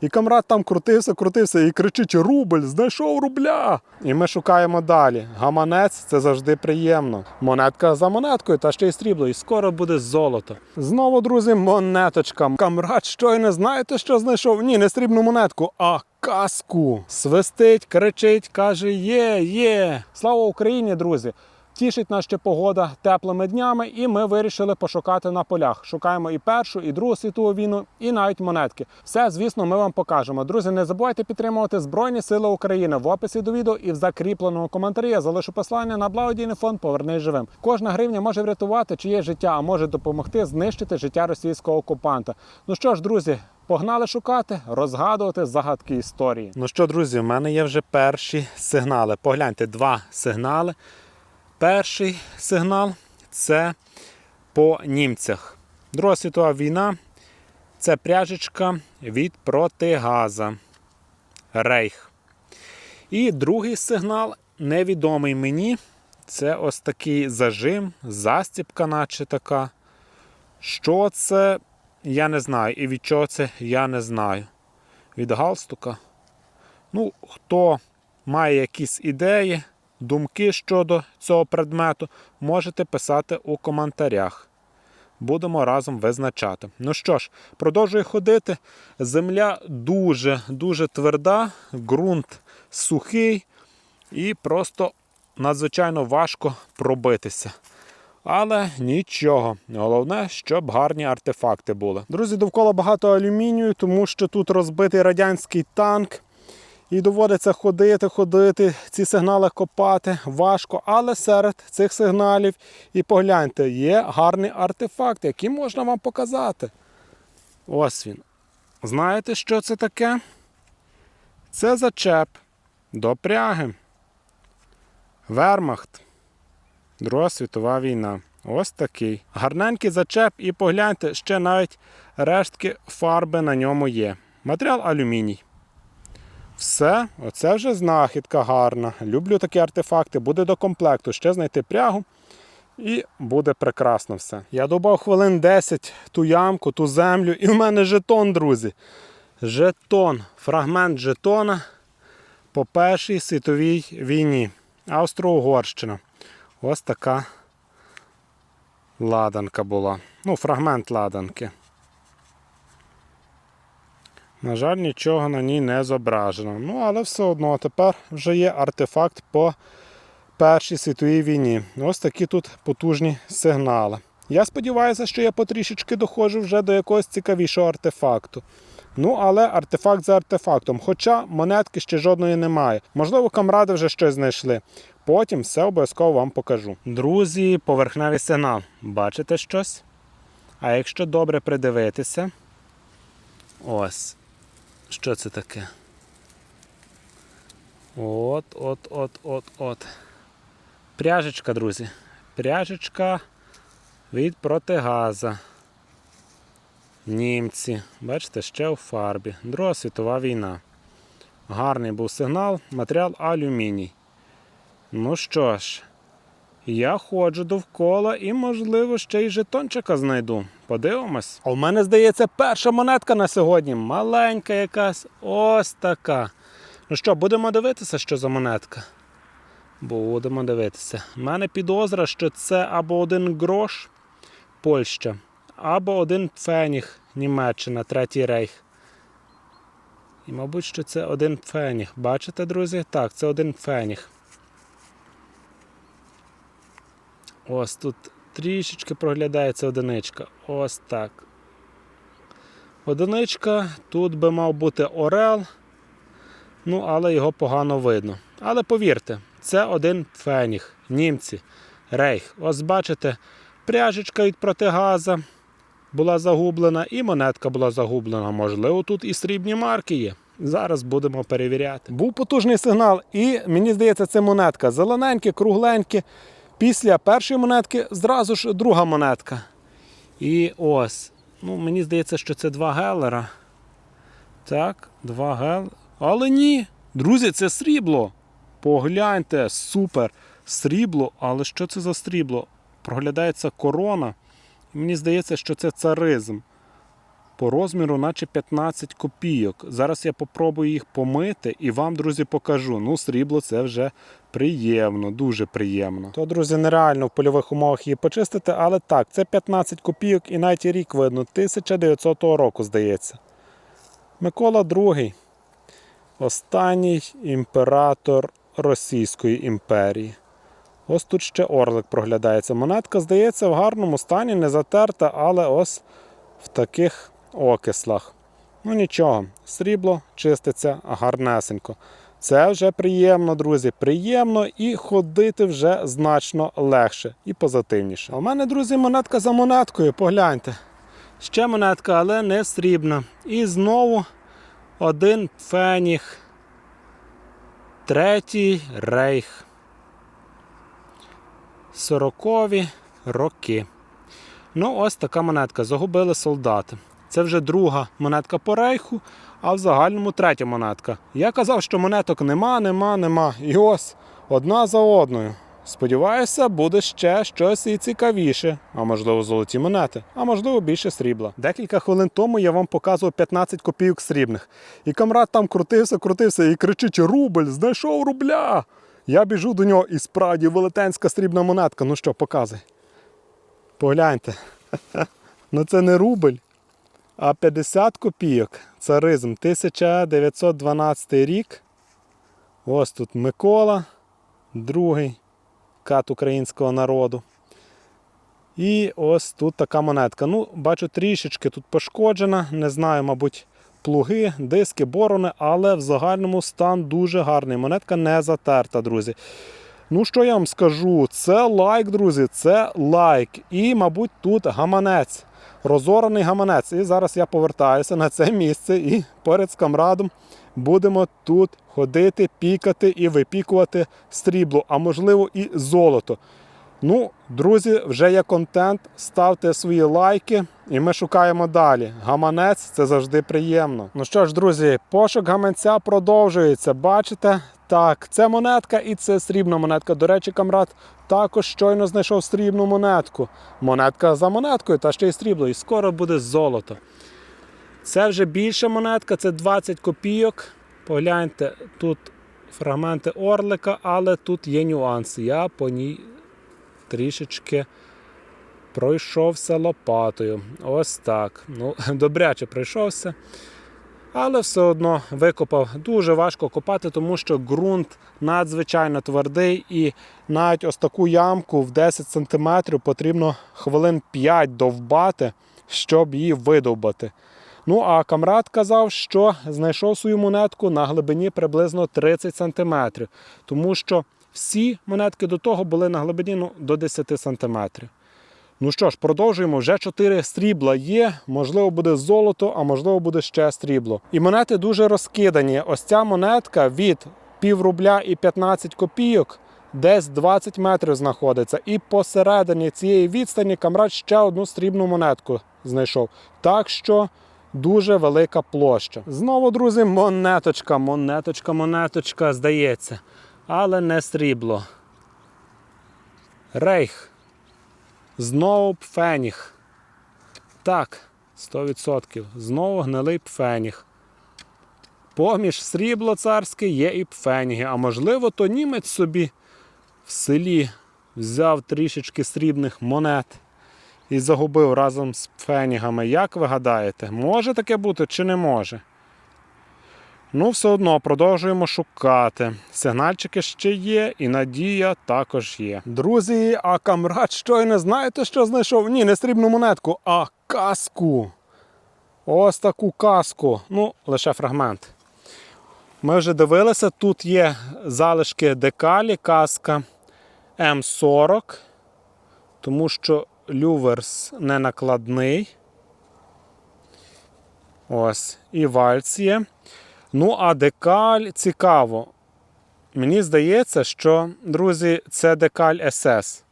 І камрад там крутився, крутився і кричить: рубль, знайшов рубля. І ми шукаємо далі. Гаманець це завжди приємно. Монетка за монеткою, та ще й срібло, і скоро буде золото. Знову, друзі, монеточка. Камрад щойно знаєте, що знайшов? Ні, не срібну монетку, а каску. Свистить, кричить, каже: є, є. Слава Україні, друзі! Тішить нас ще погода теплими днями, і ми вирішили пошукати на полях. Шукаємо і першу, і другу світову війну, і навіть монетки. Все, звісно, ми вам покажемо. Друзі, не забувайте підтримувати Збройні Сили України в описі до відео і в закріпленому коментарі. Я залишу послання на благодійний фонд Повернись живим. Кожна гривня може врятувати чиє життя, а може допомогти знищити життя російського окупанта. Ну що ж, друзі. Погнали шукати, розгадувати загадки історії. Ну що, друзі, в мене є вже перші сигнали. Погляньте, два сигнали. Перший сигнал це по німцях. Друга світова війна це пряжечка від протигаза. Рейх. І другий сигнал невідомий мені. Це ось такий зажим, застіпка, наче така. Що це, я не знаю. І від чого це я не знаю. Від галстука. Ну, хто має якісь ідеї, думки щодо цього предмету, можете писати у коментарях. Будемо разом визначати. Ну що ж, продовжую ходити. Земля дуже дуже тверда, ґрунт сухий і просто надзвичайно важко пробитися. Але нічого. Головне, щоб гарні артефакти були. Друзі, довкола багато алюмінію, тому що тут розбитий радянський танк. І доводиться ходити, ходити, ці сигнали копати важко, але серед цих сигналів і погляньте, є гарний артефакт, який можна вам показати. Ось він. Знаєте, що це таке? Це зачеп до пряги. Вермахт. Друга світова війна. Ось такий. Гарненький зачеп, і погляньте, ще навіть рештки фарби на ньому є. Матеріал алюміній. Все, оце вже знахідка гарна. Люблю такі артефакти. Буде до комплекту. Ще знайти прягу. І буде прекрасно все. Я добав хвилин 10 ту ямку, ту землю, і в мене жетон, друзі. Жетон, фрагмент жетона по Першій світовій війні. Австро-Угорщина. Ось така ладанка була. Ну, фрагмент ладанки. На жаль, нічого на ній не зображено. Ну, але все одно тепер вже є артефакт по Першій світовій війні. Ось такі тут потужні сигнали. Я сподіваюся, що я потрішечки доходжу вже до якогось цікавішого артефакту. Ну, але артефакт за артефактом. Хоча монетки ще жодної немає. Можливо, камради вже щось знайшли. Потім все обов'язково вам покажу. Друзі, поверхневий сигнал. Бачите щось? А якщо добре придивитися, ось. Що це таке? От, от, от, от, от. Пряжечка, друзі. Пряжечка від протигаза. Німці. Бачите, ще у фарбі. Друга світова війна. Гарний був сигнал, матеріал алюміній. Ну що ж, я ходжу довкола і, можливо, ще й жетончика знайду. Подивимось. А у мене, здається, перша монетка на сьогодні. Маленька якась. Ось така. Ну що, будемо дивитися, що за монетка? Будемо дивитися. У мене підозра, що це або один грош Польща, або один феніг Німеччина, Третій рейх. І, мабуть, що це один феніг. Бачите, друзі? Так, це один феніг. Ось тут трішечки проглядається одиничка. Ось так. Одиничка, тут би мав бути Орел, ну, але його погано видно. Але повірте, це один феніг, німці, рейх. Ось бачите, пряжечка від протигаза була загублена, і монетка була загублена. Можливо, тут і срібні марки є. Зараз будемо перевіряти. Був потужний сигнал, і мені здається, це монетка. Зелененьке, кругленьке. Після першої монетки зразу ж друга монетка. І ось. Ну, Мені здається, що це два гелера. Так, два гел. Але ні. Друзі, це срібло. Погляньте, супер. Срібло, але що це за срібло? Проглядається корона. Мені здається, що це царизм. По розміру, наче 15 копійок. Зараз я попробую їх помити і вам, друзі, покажу. Ну, срібло це вже приємно, дуже приємно. То, друзі, нереально в польових умовах її почистити, але так, це 15 копійок і навіть і рік видно, 1900 року, здається. Микола II, останній імператор Російської імперії. Ось тут ще орлик проглядається. Монетка, здається, в гарному стані, не затерта, але ось в таких окислах. Ну нічого, срібло чиститься гарнесенько. Це вже приємно, друзі. Приємно і ходити вже значно легше і позитивніше. А в мене, друзі, монетка за монеткою. Погляньте. Ще монетка, але не срібна. І знову один феніг. Третій рейх. Сорокові роки. Ну, ось така монетка. Загубили солдати. Це вже друга монетка по рейху, а в загальному третя монетка. Я казав, що монеток нема, нема, нема. І ось одна за одною. Сподіваюся, буде ще щось і цікавіше, а можливо золоті монети, а можливо більше срібла. Декілька хвилин тому я вам показував 15 копійок срібних. І камрад там крутився, крутився і кричить: Рубль, знайшов рубля! Я біжу до нього і справді велетенська срібна монетка. Ну що, показуй. Погляньте. Ну це не рубль, а 50 копійок. Царизм 1912 рік. Ось тут Микола, другий кат українського народу. І ось тут така монетка. Ну, бачу, трішечки тут пошкоджена. Не знаю, мабуть, плуги, диски, борони, але в загальному стан дуже гарний. Монетка не затерта, друзі. Ну, що я вам скажу? Це лайк, друзі, це лайк. І, мабуть, тут гаманець. Розорений гаманець. І зараз я повертаюся на це місце і перед скамрадом будемо тут ходити, пікати і випікувати стрібло, а можливо і золото. Ну, друзі, вже є контент. Ставте свої лайки, і ми шукаємо далі. Гаманець це завжди приємно. Ну що ж, друзі, пошук гаманця продовжується. Бачите? Так, це монетка і це срібна монетка. До речі, камрад також щойно знайшов срібну монетку. Монетка за монеткою, та ще й срібло, і скоро буде золото. Це вже більша монетка, це 20 копійок. Погляньте, тут фрагменти орлика, але тут є нюанси. Я по ній трішечки пройшовся лопатою. Ось так. Ну, добряче пройшовся. Але все одно викопав. Дуже важко копати, тому що ґрунт надзвичайно твердий, і навіть ось таку ямку в 10 см потрібно хвилин 5 довбати, щоб її видовбати. Ну, а камрад казав, що знайшов свою монетку на глибині приблизно 30 см, тому що всі монетки до того були на глибині ну, до 10 см. Ну що ж, продовжуємо. Вже 4 срібла є. Можливо, буде золото, а можливо, буде ще срібло. І монети дуже розкидані. Ось ця монетка від пів рубля і 15 копійок. Десь 20 метрів знаходиться. І посередині цієї відстані камрад ще одну срібну монетку знайшов. Так що дуже велика площа. Знову, друзі, монеточка, монеточка, монеточка, здається. Але не срібло. Рейх. Знову пфеніг. Так, 100%. Знову гнилий пфеніг. Поміж срібло царське є і пфеніги. А можливо, то німець собі в селі взяв трішечки срібних монет і загубив разом з пфенігами. Як ви гадаєте, може таке бути чи не може? Ну, все одно продовжуємо шукати. Сигнальчики ще є, і надія також є. Друзі, а камрад щойно знаєте, що знайшов? Ні, не срібну монетку, а каску. Ось таку каску. Ну, лише фрагмент. Ми вже дивилися, тут є залишки декалі, каска М40, тому що люверс не накладний. Ось, і вальц є. Ну, а декаль цікаво. Мені здається, що, друзі, це декаль СС.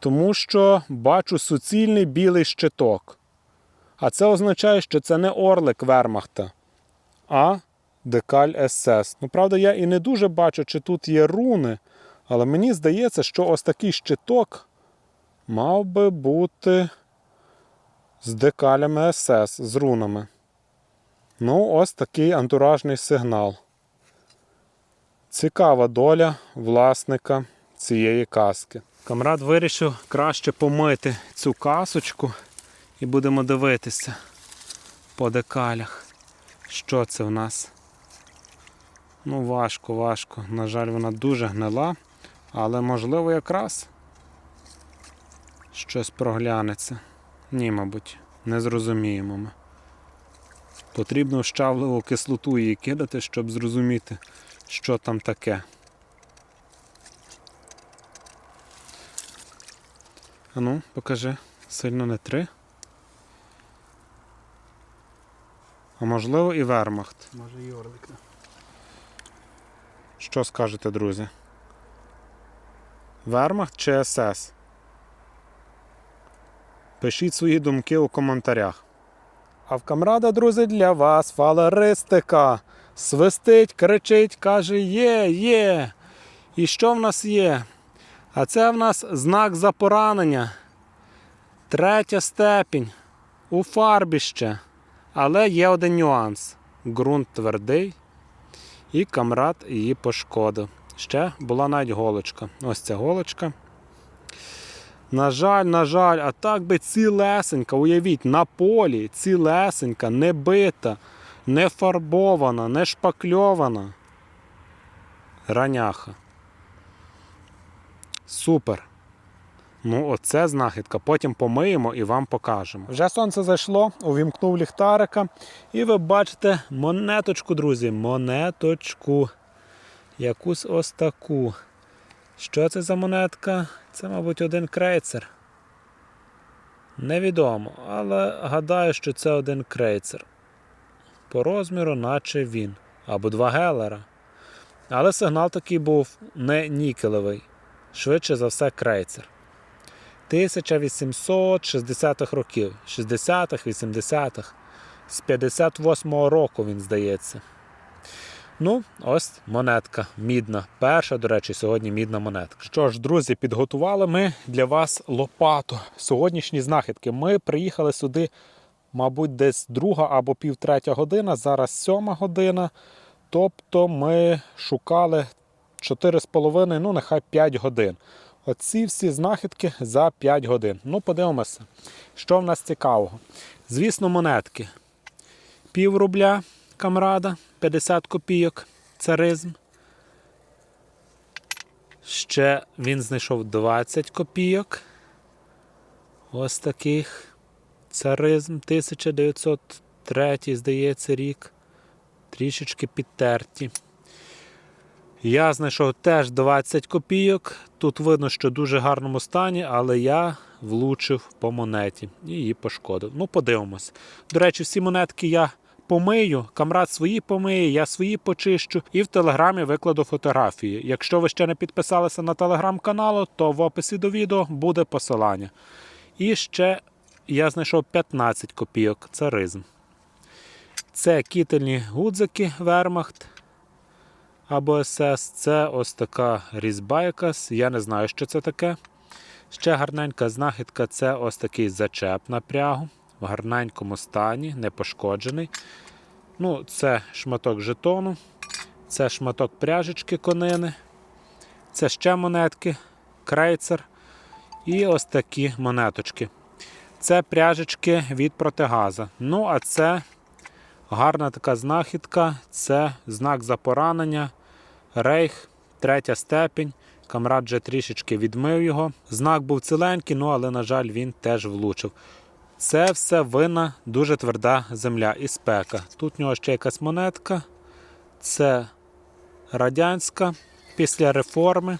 Тому що бачу суцільний білий щиток. А це означає, що це не орлик Вермахта, а декаль СС. Ну, правда, я і не дуже бачу, чи тут є руни, але мені здається, що ось такий щиток мав би бути з декалями СС, з рунами. Ну, ось такий антуражний сигнал. Цікава доля власника цієї каски. Камрад вирішив краще помити цю касочку і будемо дивитися по декалях. Що це в нас? Ну, важко, важко. На жаль, вона дуже гнила, але можливо якраз щось проглянеться. Ні, мабуть, не зрозуміємо ми. Потрібно щавливу кислоту її кидати, щоб зрозуміти, що там таке. Ану, покажи, сильно не три. А можливо і вермахт. Може і орлик. Що скажете, друзі? Вермахт чи СС? Пишіть свої думки у коментарях. А в камрада, друзі, для вас фалеристика. Свистить, кричить, каже є, є. І що в нас є? А це в нас знак за поранення. Третя степінь. У фарбі ще. Але є один нюанс. Ґрунт твердий, і камрад її пошкодив. Ще була навіть голочка. Ось ця голочка. На жаль, на жаль, а так би цілесенька, уявіть, на полі цілесенька, не бита, не фарбована, не шпакльована. Раняха. Супер. Ну, оце знахідка. Потім помиємо і вам покажемо. Вже сонце зайшло, увімкнув ліхтарика. І ви бачите монеточку, друзі. Монеточку. Якусь ось таку. Що це за монетка? Це, мабуть, один крейцер. Невідомо, але гадаю, що це один крейцер. По розміру, наче він. Або два гелера. Але сигнал такий був не нікелевий. Швидше за все, крейцер. 1860-х років, 60-х, 80-х, з 58-го року він здається. Ну, ось монетка мідна. Перша, до речі, сьогодні мідна монетка. Що ж, друзі, підготували ми для вас лопату. Сьогоднішні знахідки. Ми приїхали сюди, мабуть, десь друга або півтретя година, зараз сьома година. Тобто ми шукали 4,5, ну нехай 5 годин. Оці всі знахідки за 5 годин. Ну, подивимося, що в нас цікавого. Звісно, монетки. Пів рубля камрада, 50 копійок, царизм. Ще він знайшов 20 копійок. Ось таких. Царизм 1903, здається, рік. Трішечки підтерті. Я знайшов теж 20 копійок. Тут видно, що в дуже гарному стані, але я влучив по монеті і її пошкодив. Ну, подивимось. До речі, всі монетки я помию, камрад свої помиє, я свої почищу і в телеграмі викладу фотографії. Якщо ви ще не підписалися на телеграм-канал, то в описі до відео буде посилання. І ще я знайшов 15 копійок. Царизм. Це кітельні гудзики Вермахт або СС. Це ось така різьба якась. Я не знаю, що це таке. Ще гарненька знахідка це ось такий зачеп на прягу. В гарненькому стані, не пошкоджений. Ну, Це шматок жетону, це шматок пряжечки конини, це ще монетки, крейцер і ось такі монеточки. Це пряжечки від протигаза. Ну, а це гарна така знахідка, це знак за поранення, рейх, третя степінь. Камрад вже трішечки відмив його. Знак був ціленький, ну але, на жаль, він теж влучив. Це все винна дуже тверда земля і спека. Тут в нього ще якась монетка. Це радянська після реформи.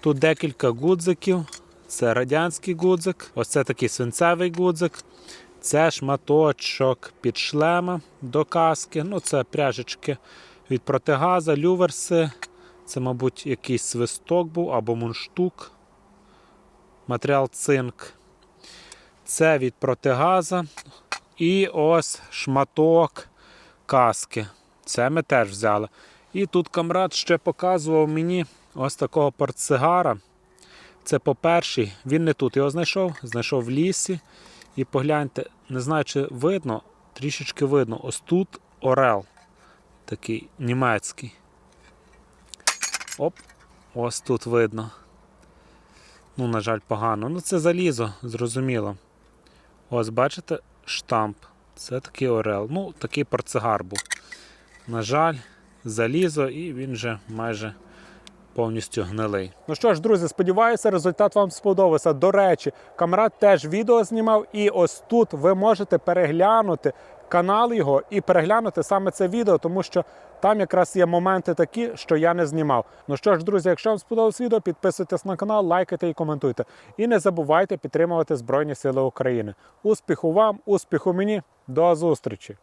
Тут декілька гудзиків. Це радянський гудзик. Ось це такий свинцевий гудзик. Це шматочок під шлема до каски. Ну, це пряжечки від протигаза, люверси. Це, мабуть, якийсь свисток був або мундштук. Матеріал цинк. Це від протигаза. І ось шматок каски. Це ми теж взяли. І тут камрад ще показував мені ось такого портсигара. Це по перший, він не тут його знайшов, знайшов в лісі. І погляньте, не знаю, чи видно, трішечки видно. Ось тут орел такий німецький. Оп, ось тут видно. Ну, на жаль, погано. Ну, це залізо, зрозуміло. Ось, бачите, штамп. Це такий орел. Ну, такий портсигар був. На жаль, залізо, і він вже майже повністю гнилий. Ну що ж, друзі, сподіваюся, результат вам сподобався. До речі, камрад теж відео знімав, і ось тут ви можете переглянути канал його і переглянути саме це відео, тому що там якраз є моменти такі, що я не знімав. Ну що ж, друзі, якщо вам сподобалось відео, підписуйтесь на канал, лайкайте і коментуйте. І не забувайте підтримувати Збройні Сили України. Успіху вам, успіху мені, до зустрічі!